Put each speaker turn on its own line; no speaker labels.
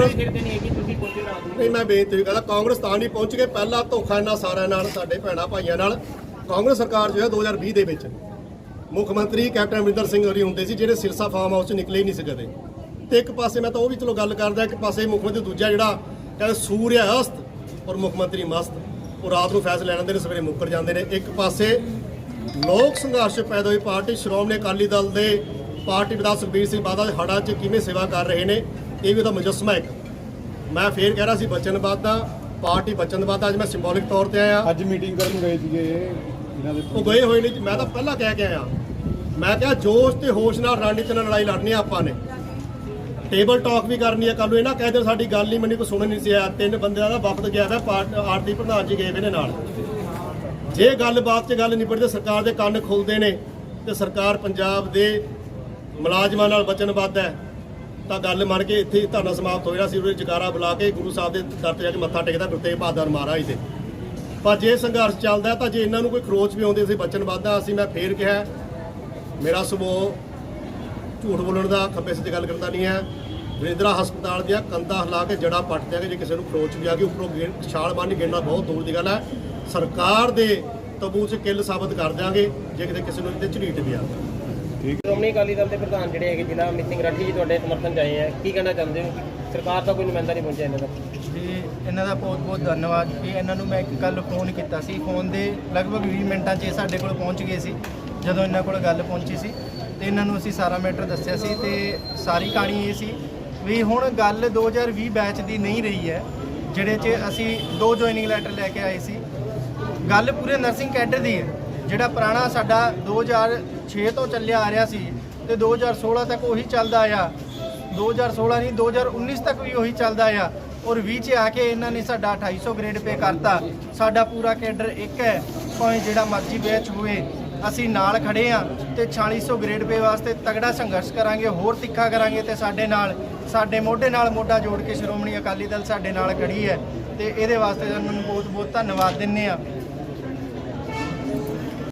ਨਹੀਂ,
ਮੈਂ ਬੇਨਤੀ ਕਰਦਾ, ਕਾਂਗਰਸ ਤਾਂ ਨਹੀਂ ਪਹੁੰਚ ਕੇ ਪਹਿਲਾ ਧੋਖਾ ਇਹਨਾਂ ਸਾਰਿਆਂ ਨਾਲ, ਸਾਡੇ ਭੈਣਾਂ ਭਾਈਆਂ ਨਾਲ। ਕਾਂਗਰਸ ਸਰਕਾਰ ਜੋ ਹੈ 2020 ਦੇ ਵਿੱਚ, ਮੁੱਖ ਮੰਤਰੀ ਕੈਪਟਨ ਅਮਰਿੰਦਰ ਸਿੰਘ ਹੋਰੀ ਹੁੰਦੇ ਸੀ, ਜਿਹੜੇ ਸਿਰਸਾ ਫਾਰਮ ਹਾਊਸ ਚ ਨਿਕਲੇ ਹੀ ਨਹੀਂ ਸੀ ਕਦੇ। ਤੇ ਇੱਕ ਪਾਸੇ ਮੈਂ ਤਾਂ ਉਹ ਵੀ ਚਲੋ ਗੱਲ ਕਰਦਾ, ਇੱਕ ਪਾਸੇ ਮੁੱਖ ਮੰਤਰੀ, ਦੂਜਾ ਜਿਹੜਾ ਕਹਿੰਦੇ ਸੂਰਿਆ ਅਸਤ ਔਰ ਮੁੱਖ ਮੰਤਰੀ ਮਸਤ, ਉਹ ਰਾਤ ਨੂੰ ਫੈਸਲੇ ਲੈਣ ਦੇ ਨੇ, ਸਵੇਰੇ ਮੁੱਕਰ ਜਾਂਦੇ ਨੇ। ਇੱਕ ਪਾਸੇ ਲੋਕ ਸੰਘਰਸ਼ ਪੈਦਾ ਹੋਈ ਪਾਰਟੀ, ਸ਼੍ਰੋਮਣੀ ਅਕਾਲੀ ਦਲ ਦੇ ਪਾਰਟੀ ਵਿਧਾਇਕ ਸੁਖਬੀਰ ਸਿੰਘ ਬਾਦਲ ਦੇ ਹੜ੍ਹਾਂ 'ਚ ਕਿਵੇਂ ਸੇਵਾ ਕਰ ਰਹੇ ਨੇ ਇਹ ਵੀ ਉਹਦਾ ਮੁਜੱਸਮਾ ਇੱਕ। ਮੈਂ ਫੇਰ ਕਹਿ ਰਿਹਾ ਸੀ ਬਚਨਵਾਦ ਦਾ ਪਾਰਟੀ ਬਚਨਵਾਦ ਦਾ ਅੱਜ ਮੈਂ ਸਿੰਬੋਲਿਕ ਤੌਰ ਤੇ ਆਇਆ।
ਅੱਜ ਮੀਟਿੰਗ ਕਰਨ ਗਏ ਸੀਗੇ ਇਹਨਾਂ ਦੇ
ਉਹ ਗਏ ਹੋਏ ਨੇ ਜੀ, ਮੈਂ ਤਾਂ ਪਹਿਲਾਂ ਕਹਿ ਕੇ ਆਇਆ। ਮੈਂ ਕਿਹਾ ਜੋਸ਼ ਤੇ ਹੋਸ਼ ਨਾਲ ਰਣਨੀਤੀ ਨਾਲ ਲੜਾਈ ਲੜਨੀ ਆ ਆਪਾਂ ਨੇ। ਟੇਬਲ ਟਾਕ ਵੀ ਕਰਨੀ ਆ ਕੱਲ ਨੂੰ ਇਹਨਾਂ ਕਹਿ ਦੇ ਸਾਡੀ ਗੱਲ ਨਹੀਂ ਮੰਨੀ ਕੋਈ ਸੁਣ ਨਹੀਂ ਸੀ ਆਇਆ। ਤਿੰਨ ਬੰਦਿਆਂ ਦਾ ਵਫਦ ਗਿਆ ਹੋਇਆ ਪਾਰਟ- ਆਰਤੀ ਪ੍ਰਧਾਨ ਜੀ ਗਏ ਹੋਏ ਨੇ ਨਾਲ। ਜੇ ਗੱਲਬਾਤ 'ਚ ਗੱਲ ਨਿਬੜਦੇ ਸਰਕਾਰ ਦੇ ਕੰਨ ਖੁੱਲਦੇ ਨੇ ਤੇ ਸਰਕਾਰ ਪੰਜਾਬ ਦੇ ਮੁਲਾਜ਼ਮਾਂ ਨਾਲ ਵਚਨਬੱਧ ਹੈ। ਤਾਂ ਗੱਲ ਮੰਨ ਕੇ ਇੱਥੇ ਧਰਨਾ ਸਮਾਪਤ ਹੋ ਜਾਣਾ ਸੀ, ਉਹਦੇ ਜਕਾਰਾ ਬੁਲਾ ਕੇ ਗੁਰੂ ਸਾਹਿਬ ਦੇ ਦਰ ਤੇ ਜਾ ਕੇ ਮੱਥਾ ਟੇਕਦਾ, ਗੁਰੂ ਤੇਗ ਬਹਾਦਰ ਮਹਾਰਾਜ ਦੇ। ਪਰ ਜੇ ਸੰਘਰਸ਼ ਚੱਲਦਾ ਤਾਂ ਜੇ ਇਹਨਾਂ ਨੂੰ ਕੋਈ ਖਰੋਚ ਵੀ ਆਉਂਦੀ ਸੀ ਬਚਨ ਆ ਅਸੀਂ ਮੈਂ ਫੇਰ ਕਿਹਾ, ਮੇਰਾ ਸੁਭਾਅ ਝੂਠ ਬੋਲਣ ਦਾ, ਖੱਬੇ ਸੱਜੇ ਗੱਲ ਕਰਨ ਦਾ ਨਹੀਂ ਹੈ। ਵਰਿੰਦਰਾ ਹਸਪਤਾਲ ਦੀਆਂ ਕੰਧਾਂ ਹਿਲਾ ਕੇ ਜੜਾ ਪੱਟ ਦਿਆਂਗੇ ਜੇ ਕਿਸੇ ਨੂੰ ਖਰੋਚ ਵੀ ਆ ਗਈ, ਉੱਪਰੋਂ ਗੇ- ਛਾਲ ਬੰਨ ਗਿਣਨਾ ਬਹੁਤ ਦੂਰ ਦੀ ਗੱਲ ਹੈ। ਸਰਕਾਰ ਦੇ ਤਬੂ 'ਚ ਕਿੱਲ ਸਾਬਤ ਕਰ ਦਿਆਂਗੇ, ਜੇ ਕਿਤੇ ਕਿਸੇ ਨੂੰ ਇਹਦੇ ਝਰੀਟ ਵੀ ਆ
ਸ਼੍ਰੋਮਣੀ ਅਕਾਲੀ ਦਲ ਦੇ ਪ੍ਰਧਾਨ ਜਿਹੜੇ ਹੈਗੇ ਜ਼ਿਲ੍ਹਾ ਅਮਿਤ ਸਿੰਘ ਰਾਠੀ ਜੀ ਤੁਹਾਡੇ ਸਮਰਥਨ 'ਚ ਆਏ ਹੈ ਕੀ ਕਹਿਣਾ ਚਾਹੁੰਦੇ ਹੋ? ਸਰਕਾਰ ਦਾ ਕੋਈ ਨੁਮਾਇੰਦਾ ਨਹੀਂ ਪਹੁੰਚਿਆ ਇਹਨਾਂ ਤੱਕ
ਜੀ ਇਹਨਾਂ ਦਾ ਬਹੁਤ ਬਹੁਤ ਧੰਨਵਾਦ ਕਿ ਇਹਨਾਂ ਨੂੰ ਮੈਂ ਇੱਕ ਕੱਲ ਫੋਨ ਕੀਤਾ ਸੀ। ਫੋਨ ਦੇ ਲਗਭਗ 20 ਮਿੰਟਾਂ 'ਚ ਇਹ ਸਾਡੇ ਕੋਲ ਪਹੁੰਚ ਗਏ ਸੀ ਜਦੋਂ ਇਹਨਾਂ ਕੋਲ ਗੱਲ ਪਹੁੰਚੀ ਸੀ। ਤੇ ਇਹਨਾਂ ਨੂੰ ਅਸੀਂ ਸਾਰਾ ਮੈਟਰ ਦੱਸਿਆ ਸੀ ਤੇ ਸਾਰੀ ਕਹਾਣੀ ਇਹ ਸੀ ਵੀ ਹੁਣ ਗੱਲ 2020 ਬੈਚ ਦੀ ਨਹੀਂ ਰਹੀ ਹੈ ਜਿਹੜੇ 'ਚ ਅਸੀਂ ਦੋ ਜੁਆਇਨਿੰਗ ਲੈਟਰ ਲੈ ਕੇ ਆਏ ਸੀ। ਗੱਲ ਪੂਰੇ ਨਰਸਿੰਗ ਕੈਡਰ ਦੀ ਹੈ ਜਿਹੜਾ ਪੁਰਾਣਾ ਸਾਡਾ 2006 ਤੋਂ ਚੱਲਿਆ ਆ ਰਿਹਾ ਸੀ ਤੇ 2016 ਤੱਕ ਉਹੀ ਚੱਲਦਾ ਆਇਆ 2016 ਨਹੀਂ 2019 ਤੱਕ ਵੀ ਉਹੀ ਚੱਲਦਾ ਆ। ਔਰ 20 ਚ ਆ ਕੇ ਇਹਨਾਂ ਨੇ ਸਾਡਾ 2800 ਗ੍ਰੇਡ ਪੇ ਕਰਤਾ। ਸਾਡਾ ਪੂਰਾ ਕੈਡਰ ਇੱਕ ਹੈ, ਭਾਵੇਂ ਜਿਹੜਾ ਮਰਜ਼ੀ ਬੈਚ ਹੋਵੇ। ਅਸੀਂ ਨਾਲ ਖੜੇ ਆ ਤੇ 4600 ਗ੍ਰੇਡ ਪੇ ਵਾਸਤੇ ਤਗੜਾ ਸੰਘਰਸ਼ ਕਰਾਂਗੇ, ਹੋਰ ਤਿੱਖਾ ਕਰਾਂਗੇ ਤੇ ਸਾਡੇ ਨਾਲ, ਸਾਡੇ ਮੋਢੇ ਨਾਲ ਮੋਢਾ ਜੋੜ ਕੇ ਸ਼੍ਰੋਮਣੀ ਅਕਾਲੀ ਦਲ ਸਾਡੇ ਨਾਲ ਖੜੀ ਹੈ। ਤੇ ਇਹਦੇ ਵਾਸਤੇ ਉਹਨਾਂ ਬਹੁਤ ਬਹੁਤ ਧੰਨਵਾਦ ਦਿੰਨੇ ਆ।